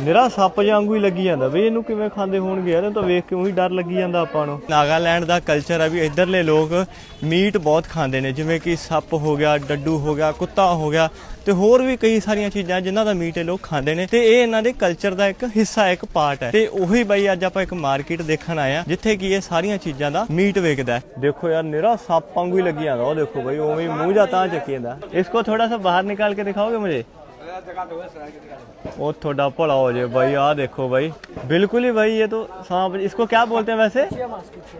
ਨਿਰਾ ਸੱਪ ਵਾਂਗੂ ਹੀ ਲੱਗੀ ਜਾਂਦਾ। ਬਈ ਇਹਨੂੰ ਕਿਵੇਂ ਖਾਂਦੇ ਹੋਣਗੇ? ਯਾਰ ਇਹ ਤਾਂ ਵੇਖ ਕੇ ਉਹੀ ਡਰ ਲੱਗੀ ਜਾਂਦਾ ਆਪਾਂ ਨੂੰ। ਨਾਗਾਲੈਂਡ ਦਾ ਕਲਚਰ ਆ ਵੀ ਇਧਰਲੇ ਲੋਕ ਮੀਟ ਬਹੁਤ ਖਾਂਦੇ ਨੇ। ਜਿਵੇਂ ਕਿ ਸੱਪ ਹੋ ਗਿਆ ਡੱਡੂ ਹੋ ਗਿਆ ਕੁੱਤਾ ਹੋ ਗਿਆ ਤੇ ਹੋਰ ਵੀ ਕਈ ਸਾਰੀਆਂ ਚੀਜ਼ਾਂ ਜਿਨ੍ਹਾਂ ਦਾ ਮੀਟ ਇਹ ਲੋਕ ਖਾਂਦੇ ਨੇ। ਤੇ ਇਹ ਇਹਨਾਂ ਦੇ ਕਲਚਰ ਦਾ ਇੱਕ ਹਿੱਸਾ ਇੱਕ ਪਾਰਟ ਹੈ। ਤੇ ਉਹੀ ਬਈ ਅੱਜ ਆਪਾਂ ਇੱਕ ਮਾਰਕੀਟ ਦੇਖਣ ਆਏ ਆ ਜਿੱਥੇ ਕਿ ਇਹ ਸਾਰੀਆਂ ਚੀਜ਼ਾਂ ਦਾ ਮੀਟ ਵੇਚਦਾ ਹੈ। ਦੇਖੋ ਯਾਰ ਨਿਰਾ ਸੱਪ ਵਾਂਗੂ ਹੀ ਲੱਗੀ ਜਾਂਦਾ। ਉਹ ਦੇਖੋ ਬਈ ਉਵੇਂ ਮੂੰਹ ਜਾਂ ਤਾਂ ਚੱਕੀ ਜਾਂਦਾ। ਇਸਕੋ ਥੋੜਾ ਸਾ ਬਾਹਰ ਨਿਕਾਲ ਕੇ ਦਿਖਾਓਗੇ ਮੁਝੇ? वो थोड़ा पड़ा हो जाए भाई आ देखो भाई बिल्कुल ही भाई ये तो सांप इसको क्या बोलते हैं वैसे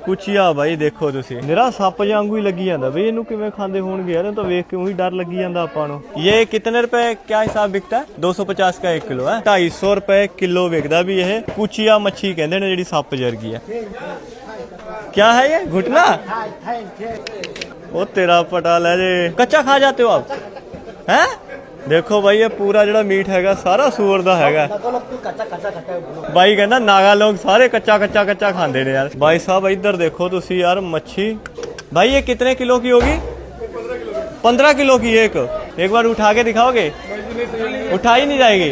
ਕੁਚੀਆ ਬਾਈ ਦੇਖੋ ਤੁਸੀਂ। ਨਿਰਾ ਸੱਪ ਵਾਂਗੂ ਹੀ ਲੱਗੀ ਜਾਂਦਾ ਬਈ ਇਹਨੂੰ ਕਿਵੇਂ ਖਾਂਦੇ ਹੋਣਗੇ ਯਾਰ? ਤਾਂ ਵੇਖ ਕੇ ਉਹੀ ਡਰ ਲੱਗੀ ਜਾਂਦਾ ਆਪਾਂ ਨੂੰ। ਇਹ ਕਿਤਨੇ ਰੁਪਏ ਕਿਆ ਹਿਸਾਬ ਵਿਕਦਾ? 250 ਦਾ 1 ਕਿਲੋ ਹੈ? 250 ਰੁਪਏ ਕਿਲੋ ਵਿਕਦਾ ਵੀ ਇਹ ਕੁਚੀਆ ਮੱਛੀ ਕਹਿੰਦੇ ਨੇ ਜਿਹੜੀ ਸੱਪ ਜਰਗੀ ਹੈ क्या है ये घुटना वो तेरा पटा ले जे कच्चा खा जाते हो आप हैं ਦੇਖੋ ਭਾਈ ਇਹ ਪੂਰਾ ਜਿਹੜਾ ਮੀਟ ਹੈਗਾ ਸਾਰਾ ਸੂਰ ਦਾ ਹੈਗਾ ਬਾਈ ਕਹਿੰਦਾ ਨਾਗਾ ਲੋਕ ਸਾਰੇ ਕੱਚਾ ਕੱਚਾ ਕੱਚਾ ਖਾਂਦੇ ਨੇ ਯਾਰ ਭਾਈ ਸਾਹਿਬ ਇੱਧਰ ਦੇਖੋ ਤੁਸੀਂ ਯਾਰ ਮੱਛੀ भाई ये कितने किलो की होगी पंद्रह किलो की एक एक बार उठा के दिखाओगे उठाई नहीं जाएगी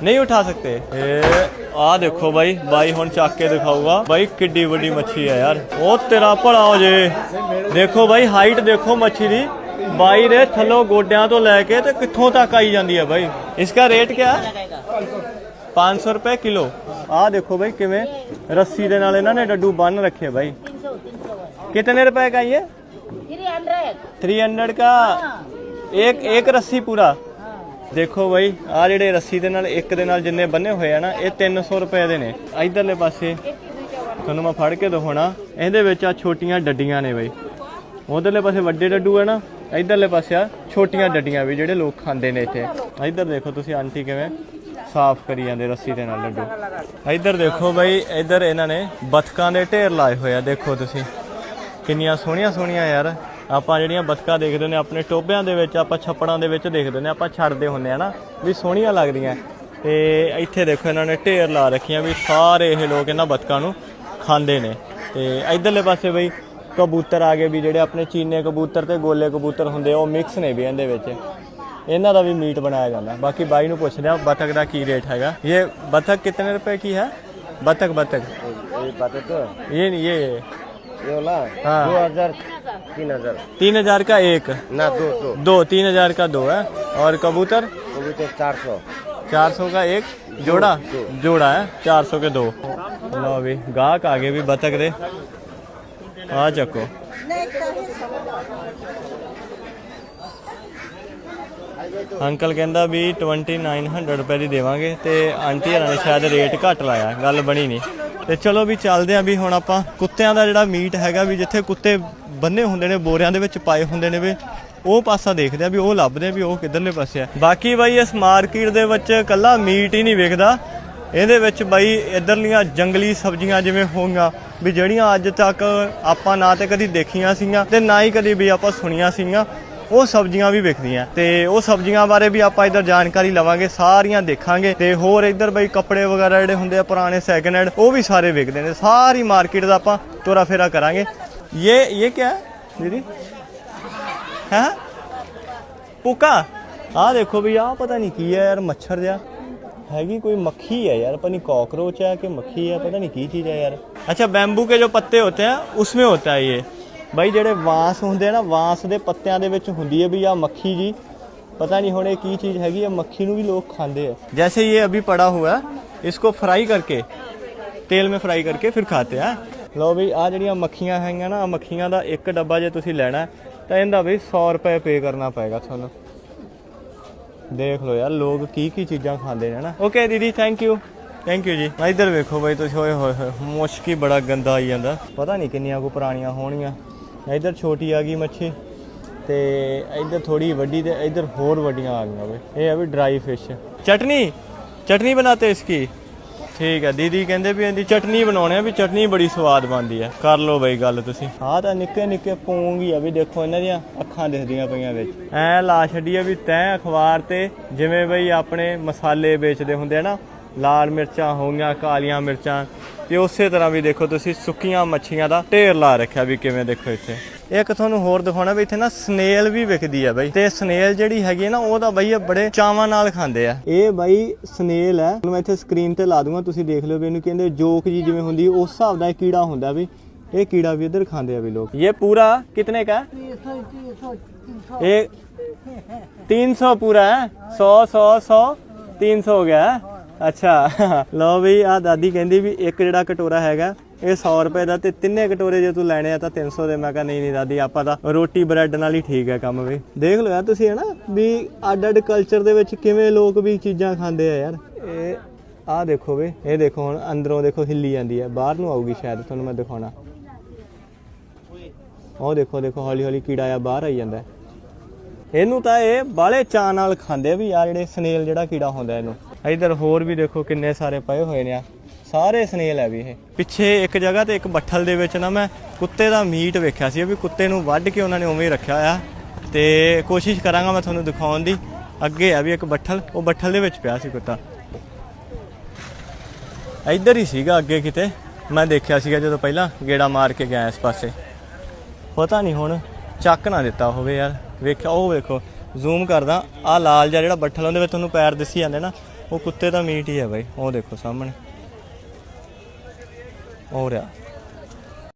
नहीं उठा सकते ए, आ देखो भाई भाई ਹੁਣ ਚੱਕ ਕੇ ਦਿਖਾਊਗਾ ਭਾਈ ਕਿੱਡੀ ਵੱਡੀ ਮੱਛੀ ਹੈ ਯਾਰ ਉਹ ਤੇਰਾ ਭਲਾ ਹੋ ਜੇ ਦੇਖੋ ਭਾਈ ਹਾਈਟ ਦੇਖੋ ਮੱਛੀ ਦੀ ਬਾਈ ਦੇ ਥੱਲੋਂ ਗੋਡਿਆਂ ਤੋਂ ਲੈ ਕੇ ਤੇ ਕਿੱਥੋਂ ਤੱਕ ਆਈ ਜਾਂਦੀ ਹੈ ਭਾਈ ਇਸਕਾ ਰੇਟ ਕਿਆ ਹੈ 500 ਰੁਪਏ ਕਿਲੋ ਆਹ ਦੇਖੋ ਭਾਈ ਕਿਵੇਂ ਰੱਸੀ ਦੇ ਨਾਲ ਇਹਨਾਂ ਨੇ ਡੱਡੂ ਬੰਨ ਰੱਖੇ ਭਾਈ कितने रुपए का ये थ्री हंड्रेड थ्री हंड्रेड का एक एक रस्सी पूरा ਦੇਖੋ ਬਾਈ ਆ ਜਿਹੜੇ ਰੱਸੀ ਦੇ ਨਾਲ ਇੱਕ ਦੇ ਨਾਲ ਜਿੰਨੇ ਬੰਨੇ ਹੋਏ ਆ ਨਾ ਇਹ 300 ਰੁਪਏ ਦੇ ਨੇ ਇਧਰਲੇ ਪਾਸੇ ਤੁਹਾਨੂੰ ਮੈਂ ਫੜ ਕੇ ਦਿਖਾਉਣਾ ਇਹਦੇ ਵਿੱਚ ਆ ਛੋਟੀਆਂ ਡੱਡੀਆਂ ਨੇ ਬਾਈ ਉਧਰਲੇ ਪਾਸੇ ਵੱਡੇ ਡੱਡੂ ਹੈ ਨਾ ਇਧਰਲੇ ਪਾਸੇ ਆ, ਛੋਟੀਆਂ ਡੱਡੀਆਂ ਵੀ ਜਿਹੜੇ ਲੋਕ ਖਾਂਦੇ ਨੇ ਇੱਥੇ। ਇਧਰ ਦੇਖੋ ਤੁਸੀਂ ਆਂਟੀ ਕਿਵੇਂ ਸਾਫ਼ ਕਰੀ ਜਾਂਦੇ ਰੱਸੀ ਦੇ ਨਾਲ ਲੱਡੂ। ਇਧਰ ਦੇਖੋ ਬਾਈ, ਇਧਰ ਇਹਨਾਂ ਨੇ ਬਤਕਾਂ ਦੇ ਢੇਰ ਲਾਏ ਹੋਏ ਆ, ਦੇਖੋ ਤੁਸੀਂ। ਕਿੰਨੀਆਂ ਸੋਹਣੀਆਂ ਸੋਹਣੀਆਂ ਯਾਰ। ਆਪਾਂ ਜਿਹੜੀਆਂ ਬਤਕਾਂ ਦੇਖਦੇ ਨੇ, ਆਪਣੇ ਟੋਬਿਆਂ ਦੇ ਵਿੱਚ, ਆਪਾਂ ਛੱਪੜਾਂ ਦੇ ਵਿੱਚ ਦੇਖਦੇ ਨੇ, ਆਪਾਂ ਛੱਡਦੇ ਹੁੰਦੇ ਆ ਨਾ, ਵੀ ਸੋਹਣੀਆਂ ਲੱਗਦੀਆਂ। ਤੇ ਇੱਥੇ ਦੇਖੋ ਇਹਨਾਂ ਨੇ ਢੇਰ ਲਾ ਰੱਖੀਆਂ ਵੀ ਸਾਰੇ ਇਹ ਲੋਕ ਇਹਨਾਂ ਬਤਕਾਂ ਨੂੰ ਖਾਂਦੇ ਨੇ। ਤੇ ਇਧਰਲੇ ਪਾਸੇ ਬਈ ਕਬੂਤਰ ਆ ਗਏ ਵੀ ਜਿਹੜੇ ਆਪਣੇ ਚੀਨੇ ਕਬੂਤਰ ਤੇ ਗੋਲੇ ਕਬੂਤਰ ਹੁੰਦੇ ਆ, ਉਹ ਮਿਕਸ ਨੇ ਵੀ ਇਹਦੇ ਵਿੱਚ ਇਹਨਾਂ ਦਾ ਵੀ ਮੀਟ ਬਣਾਇਆ ਜਾਂਦਾ ਬਾਕੀ ਬਾਈ ਨੂੰ ਪੁੱਛਦੇ ਆ ਬਤਕ ਦਾ ਕੀ ਰੇਟ ਹੈਗਾ ਇਹ ਬਤਕ ਕਿੰਨੇ ਰੁਪਏ ਕੀ ਹੈ ਬਤਕ ਬਤਕ ये बात तो ये नहीं ये ये वाला हाँ। दो हजार तीन हजार तीन हजार का एक ना दो दो दो तीन हजार का दो है और कबूतर वो भी तो चार सौ चार सौ का एक जोड़ा जोड़ा है चार सौ के दो लो अभी गाहक आगे भी बतख दे ਆ ਚੱਕੋ। ਅੰਕਲ ਕਹਿੰਦਾ ਵੀ 2900 ਰੁਪਏ ਦੀ ਦੇਵਾਂਗੇ ਤੇ ਆਂਟੀ ਹਰਾਂ ਨੇ ਸ਼ਾਇਦ ਰੇਟ ਘੱਟ ਲਾਇਆ, ਗੱਲ ਬਣੀ ਨਹੀਂ। ਤੇ ਚਲੋ ਵੀ ਚੱਲਦੇ ਆਂ ਵੀ ਹੁਣ ਆਪਾਂ ਕੁੱਤਿਆਂ ਦਾ ਜਿਹੜਾ ਮੀਟ ਹੈਗਾ ਵੀ ਜਿੱਥੇ ਕੁੱਤੇ ਬੰਨੇ ਹੁੰਦੇ ਨੇ, ਬੋਰਿਆਂ ਦੇ ਵਿੱਚ ਪਾਏ ਹੁੰਦੇ ਨੇ ਵੀ, ਉਹ ਪਾਸਾ ਦੇਖਦੇ ਆ ਵੀ ਉਹ ਲੱਭਦੇ ਆ ਵੀ ਉਹ ਕਿੱਧਰਲੇ ਪਾਸੇ ਆ। ਬਾਕੀ ਬਾਈ ਇਸ ਮਾਰਕੀਟ ਦੇ ਵਿੱਚ ਕੱਲਾ ਮੀਟ ਹੀ ਨਹੀਂ ਵੇਖਦਾ ਇਹਦੇ ਵਿੱਚ ਬਾਈ ਇਧਰਲੀਆਂ ਜੰਗਲੀ ਸਬਜ਼ੀਆਂ ਜਿਵੇਂ ਹੋਈਆਂ, ਵੀ ਜਿਹੜੀਆਂ ਅੱਜ ਤੱਕ ਆਪਾਂ ਨਾ ਤੇ ਕਦੀ ਦੇਖੀਆਂ ਸੀਗੀਆਂ ਤੇ ਨਾ ਹੀ ਕਦੀ ਵੀ ਆਪਾਂ ਸੁਣੀਆਂ ਸੀਗੀਆਂ, ਉਹ ਸਬਜ਼ੀਆਂ ਵੀ ਵਿਕਦੀਆਂ। ਤੇ ਉਹ ਸਬਜ਼ੀਆਂ ਬਾਰੇ ਵੀ ਆਪਾਂ ਇਧਰ ਜਾਣਕਾਰੀ ਲਵਾਂਗੇ, ਸਾਰੀਆਂ ਦੇਖਾਂਗੇ। ਤੇ ਹੋਰ ਇਧਰ ਬਈ ਕੱਪੜੇ ਵਗੈਰਾ ਜਿਹੜੇ ਹੁੰਦੇ ਆ, ਪੁਰਾਣੇ ਸੈਕਿੰਡ ਹੈਂਡ ਉਹ ਵੀ ਸਾਰੇ ਵਿਕਦੇ ਨੇ। ਸਾਰੀ ਮਾਰਕੀਟ ਦਾ ਆਪਾਂ ਤੋਰਾ ਫੇਰਾ ਕਰਾਂਗੇ। ਇਹ ਇਹ ਕੀ ਹੈ ਦੀਦੀ? ਹੈ? ਪੁਕਾ? ਆ ਦੇਖੋ ਵੀ ਆ ਪਤਾ ਨਹੀਂ ਕੀ ਹੈ ਯਾਰ, ਮੱਛਰ ਜਿਹਾ। हैगी कोई मक्खी है यार पता नहीं कॉकरोच है कि मक्खी है पता नहीं की चीज है यार अच्छा बैम्बू के जो पत्ते होते हैं उसमें होता है ये ਬਾਈ ਜਿਹੜੇ ਵਾਂਸ ਹੁੰਦੇ ਆ ਨਾ ਵਾਂਸ ਦੇ ਪੱਤਿਆਂ ਦੇ ਵਿੱਚ ਹੁੰਦੀ ਹੈ ਵੀ ਆ ਮੱਖੀ ਜੀ ਪਤਾ ਨਹੀਂ ਹੁਣ ਇਹ ਕੀ ਚੀਜ਼ ਹੈਗੀ ਹੈ ਮੱਖੀ ਨੂੰ ਵੀ ਲੋਕ ਖਾਂਦੇ ਆ ਜੈਸੇ ਇਹ ਅਭੀ ਪੜਾ ਹੁਆ है इसको फ्राई करके ਤੇਲ में फ्राई करके फिर खाते हैं ਲਓ ਵੀ ਆ ਜਿਹੜੀਆਂ ਮੱਖੀਆਂ ਹੈਗੀਆਂ ਨਾ ਆਹ ਮੱਖੀਆਂ ਦਾ ਇੱਕ ਡੱਬਾ ਜੇ ਤੁਸੀਂ ਲੈਣਾ ਹੈ, ਤਾਂ ਇਹਦਾ ਵੀ 100 ਰੁਪਏ ਪੇ ਕਰਨਾ ਪਏਗਾ ਤੁਹਾਨੂੰ ਦੇਖ ਲਓ ਯਾਰ ਲੋਕ ਕੀ ਕੀ ਚੀਜ਼ਾਂ ਖਾਂਦੇ ਨੇ ਨਾ। ਓਕੇ ਦੀਦੀ ਥੈਂਕ ਯੂ ਥੈਂਕ ਯੂ ਜੀ। ਆਹ ਇੱਧਰ ਵੇਖੋ ਬਾਈ ਤੁਸੀਂ ਹੋਏ ਹੋਏ ਮੁਸ਼ਕੀ ਬੜਾ ਗੰਦਾ ਆਈ ਜਾਂਦਾ। ਪਤਾ ਨਹੀਂ ਕਿੰਨੀਆਂ ਕੋ ਪੁਰਾਣੀਆਂ ਹੋਣਗੀਆਂ। ਇੱਧਰ ਛੋਟੀ ਆ ਗਈ ਮੱਛੀ ਤੇ ਇੱਧਰ ਥੋੜੀ ਵੱਡੀ ਤੇ ਇੱਧਰ ਹੋਰ ਵੱਡੀਆਂ ਆ ਗਈਆਂ ਵੇ ਇਹ ਆ ਵੀ ਡਰਾਈ ਫਿਸ਼ ਚਟਨੀ ਚਟਨੀ ਬਣਾਤੇ ਇਸकी ਠੀਕ ਹੈ ਦੀਦੀ ਕਹਿੰਦੇ ਵੀ ਇਹਦੀ ਚਟਨੀ ਬਣਾਉਣੇ ਆ ਵੀ ਚਟਨੀ ਬੜੀ ਸਵਾਦ ਬਣਦੀ ਹੈ ਕਰ ਲਓ ਬਈ ਗੱਲ ਤੁਸੀਂ। ਆਹ ਤਾਂ ਨਿੱਕੇ ਨਿੱਕੇ ਪੂੰਗ ਹੀ ਆ ਵੀ ਦੇਖੋ ਇਹਨਾਂ ਦੀਆਂ ਅੱਖਾਂ ਦਿਖਦੀਆਂ ਪਈਆਂ ਵਿੱਚ। ਐ ਲਾ ਛੱਡੀ ਆ ਵੀ ਤੈਂ ਅਖਬਾਰ ਤੇ ਜਿਵੇਂ ਬਈ ਆਪਣੇ ਮਸਾਲੇ ਵੇਚਦੇ ਹੁੰਦੇ ਆ ਨਾ ਲਾਲ ਮਿਰਚਾਂ ਹੋਗੀਆਂ ਕਾਲੀਆਂ ਮਿਰਚਾਂ ਤੇ ਉਸੇ ਤਰ੍ਹਾਂ ਵੀ ਦੇਖੋ ਤੁਸੀਂ ਸੁੱਕੀਆਂ ਮੱਛੀਆਂ ਦਾ ਢੇਰ ਲਾ ਰੱਖਿਆ ਵੀ ਕਿਵੇਂ ਦੇਖੋ ਇੱਥੇ। ਇੱਕ ਤੁਹਾਨੂੰ ਹੋਰ ਦਿਖਾਉਣਾ ਵੀ ਇੱਥੇ ਨਾ ਸਨੇਲ ਵੀ ਵਿਕਦੀ ਆ ਬਾਈ। ਤੇ ਸਨੇਲ ਜਿਹੜੀ ਹੈਗੀ ਨਾ, ਉਹ ਤਾਂ ਬਾਈ ਬੜੇ ਚਾਵਾਂ ਨਾਲ ਖਾਂਦੇ ਆ। ਇਹ ਬਾਈ ਸਨੇਲ ਹੈ ਮੈਂ ਇੱਥੇ ਸਕਰੀਨ ਤੇ ਲਾ ਦੂੰਗਾ, ਤੁਸੀਂ ਦੇਖ ਲਿਓ ਵੀ ਇਹਨੂੰ ਕਹਿੰਦੇ ਜੋਕ ਜੀ ਜਿਵੇਂ ਹੁੰਦੀ, ਉਸ ਹਿਸਾਬ ਦਾ ਇਹ ਕੀੜਾ ਹੁੰਦਾ ਵੀ, ਇਹ ਕੀੜਾ ਵੀ ਇਧਰ ਖਾਂਦੇ ਆ ਵੀ ਲੋਕ। ਇਹ ਪੂਰਾ ਕਿਤਨੇ ਕਾ? 300 ਇਹ 300 ਪੂਰਾ ਹੈ? 100 100 100 300 ਹੋ ਗਿਆ ਅੱਛਾ। ਲਓ ਵੀ ਆ ਦਾਦੀ ਕਹਿੰਦੀ ਵੀ ਇੱਕ ਜਿਹੜਾ ਕਟੋਰਾ ਹੈਗਾ ਇਹ 100 ਰੁਪਏ ਦਾ ਤੇ ਤਿੰਨੇ ਕਟੋਰੇ ਜੇ ਤੂੰ ਲੈਣੇ ਆ ਤਾਂ 300 ਦੇ। ਮੈਂ ਕਿਹਾ, ਨਹੀਂ ਨਹੀਂ ਦਾਦੀ, ਆਪਾਂ ਤਾਂ ਰੋਟੀ ਬ੍ਰੈਡ ਨਾਲ ਹੀ ਠੀਕ ਹੈ ਕੰਮ ਵੀ। ਦੇਖ ਲਓ ਯਾਰ ਤੁਸੀਂ ਹਨਾ, ਵੀ ਅੱਡ ਅੱਡ ਕਲਚਰ ਦੇ ਵਿੱਚ ਕਿਵੇਂ ਲੋਕ ਵੀ ਚੀਜ਼ਾਂ ਖਾਂਦੇ ਆ ਯਾਰ। ਇਹ ਆਹ ਦੇਖੋ ਵੇ, ਇਹ ਦੇਖੋ ਹੁਣ ਅੰਦਰੋਂ ਦੇਖੋ ਹਿੱਲੀ ਜਾਂਦੀ ਹੈ ਬਾਹਰ ਨੂੰ ਆਊਗੀ ਸ਼ਾਇਦ, ਤੁਹਾਨੂੰ ਮੈਂ ਦਿਖਾਉਣਾ। ਉਹ ਦੇਖੋ ਦੇਖੋ ਹੌਲੀ ਹੌਲੀ ਕੀੜਾ ਆ ਬਾਹਰ ਆਈ ਜਾਂਦਾ। ਇਹਨੂੰ ਤਾਂ ਇਹ ਬਾਲੇ ਚਾਅ ਨਾਲ ਖਾਂਦੇ ਆ ਵੀ ਯਾਰ ਜਿਹੜੇ ਸਨੇਲ ਜਿਹੜਾ ਕੀੜਾ ਹੁੰਦਾ ਇਹਨੂੰ। ਇਧਰ ਹੋਰ ਵੀ ਦੇਖੋ ਕਿੰਨੇ ਸਾਰੇ ਪਏ ਹੋਏ ਨੇ ਆ। ਸਾਰੇ ਸਨੇਲ ਹੈ ਵੀ ਇਹ। ਪਿੱਛੇ ਇੱਕ ਜਗ੍ਹਾ ਤੇ ਇੱਕ ਬੱਠਲ ਦੇ ਵਿੱਚ ਨਾ ਮੈਂ ਕੁੱਤੇ ਦਾ ਮੀਟ ਵੇਖਿਆ ਸੀ ਵੀ ਕੁੱਤੇ ਨੂੰ ਵੱਢ ਕੇ ਉਹਨਾਂ ਨੇ ਉਵੇਂ ਹੀ ਰੱਖਿਆ ਹੋਇਆ ਤੇ ਕੋਸ਼ਿਸ਼ ਕਰਾਂਗਾ ਮੈਂ ਤੁਹਾਨੂੰ ਦਿਖਾਉਣ ਦੀ। ਅੱਗੇ ਆ ਵੀ ਇੱਕ ਬੱਠਲ, ਉਹ ਬੱਠਲ ਦੇ ਵਿੱਚ ਪਿਆ ਸੀ ਕੁੱਤਾ। ਇੱਧਰ ਹੀ ਸੀਗਾ ਅੱਗੇ ਕਿਤੇ। ਮੈਂ ਦੇਖਿਆ ਸੀਗਾ ਜਦੋਂ ਪਹਿਲਾਂ ਗੇੜਾ ਮਾਰ ਕੇ ਗਿਆ ਇਸ ਪਾਸੇ। ਪਤਾ ਨਹੀਂ ਹੁਣ ਚੱਕ ਨਾ ਦਿੱਤਾ ਹੋਵੇ ਯਾਰ। ਵੇਖਿਆ, ਉਹ ਵੇਖੋ, ਜ਼ੂਮ ਕਰਦਾ। ਆ ਲਾਲ ਜਿਹਾ ਜਿਹੜਾ ਬੱਠਲ ਉਹਦੇ ਵਿੱਚ ਤੁਹਾਨੂੰ ਪੈਰ ਦਿਸੀ ਜਾਂਦੇ ਨਾ, ਉਹ ਕੁੱਤੇ ਦਾ ਮੀਟ ਹੀ ਹੈ ਬਾਈ। ਉਹ ਦੇਖੋ ਸਾਹਮਣੇ। ਹੋ ਰਿਹਾ